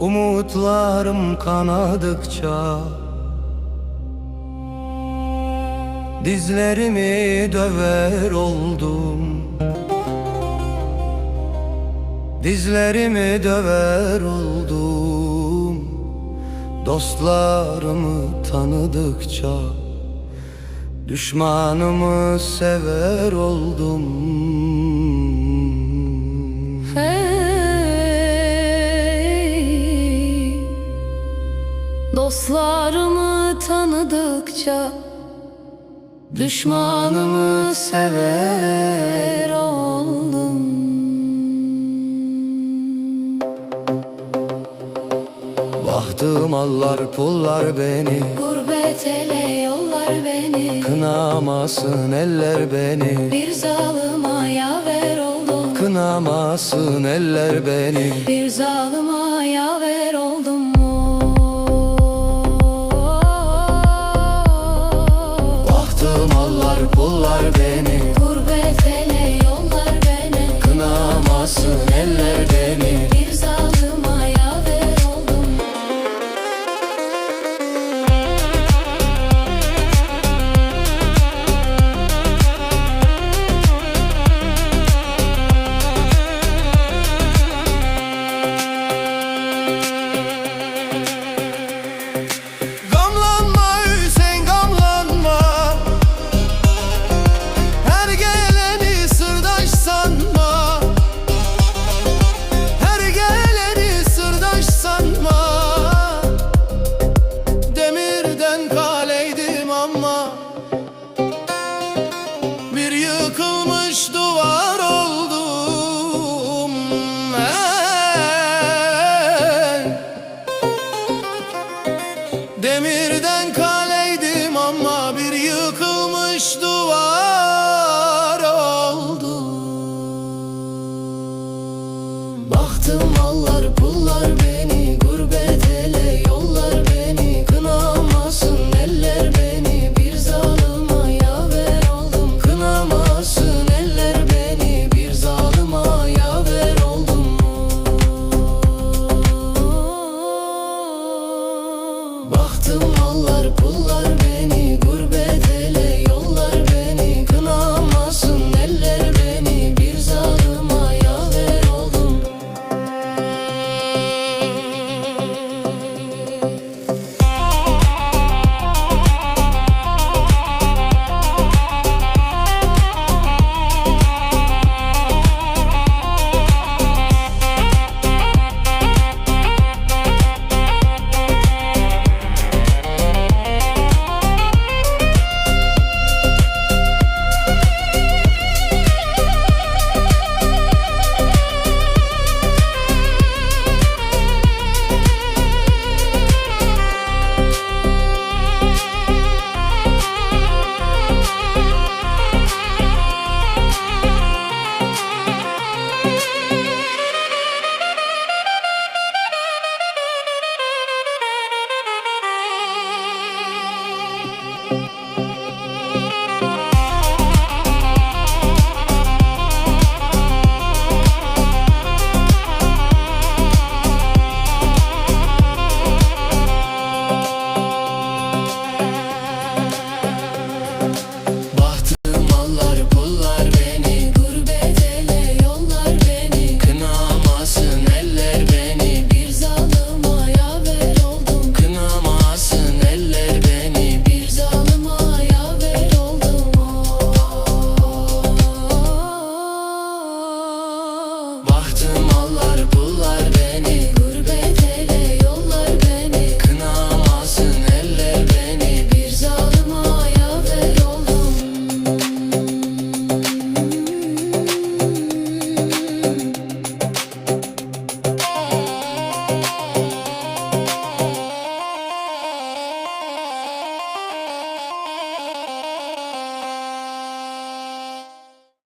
Umutlarım kanadıkça Dizlerimi döver oldum. Dizlerimi döver oldum. Dostlarımı tanıdıkça Düşmanımı sever oldum dostlarımı tanıdıkça düşmanımı sever oldum. Bahtım allar pullar beni. Gurbet ele yollar beni. Kınamasın eller beni. Bir zalıma yaver oldum. Kınamasın eller beni. Bir zalıma yaver oldum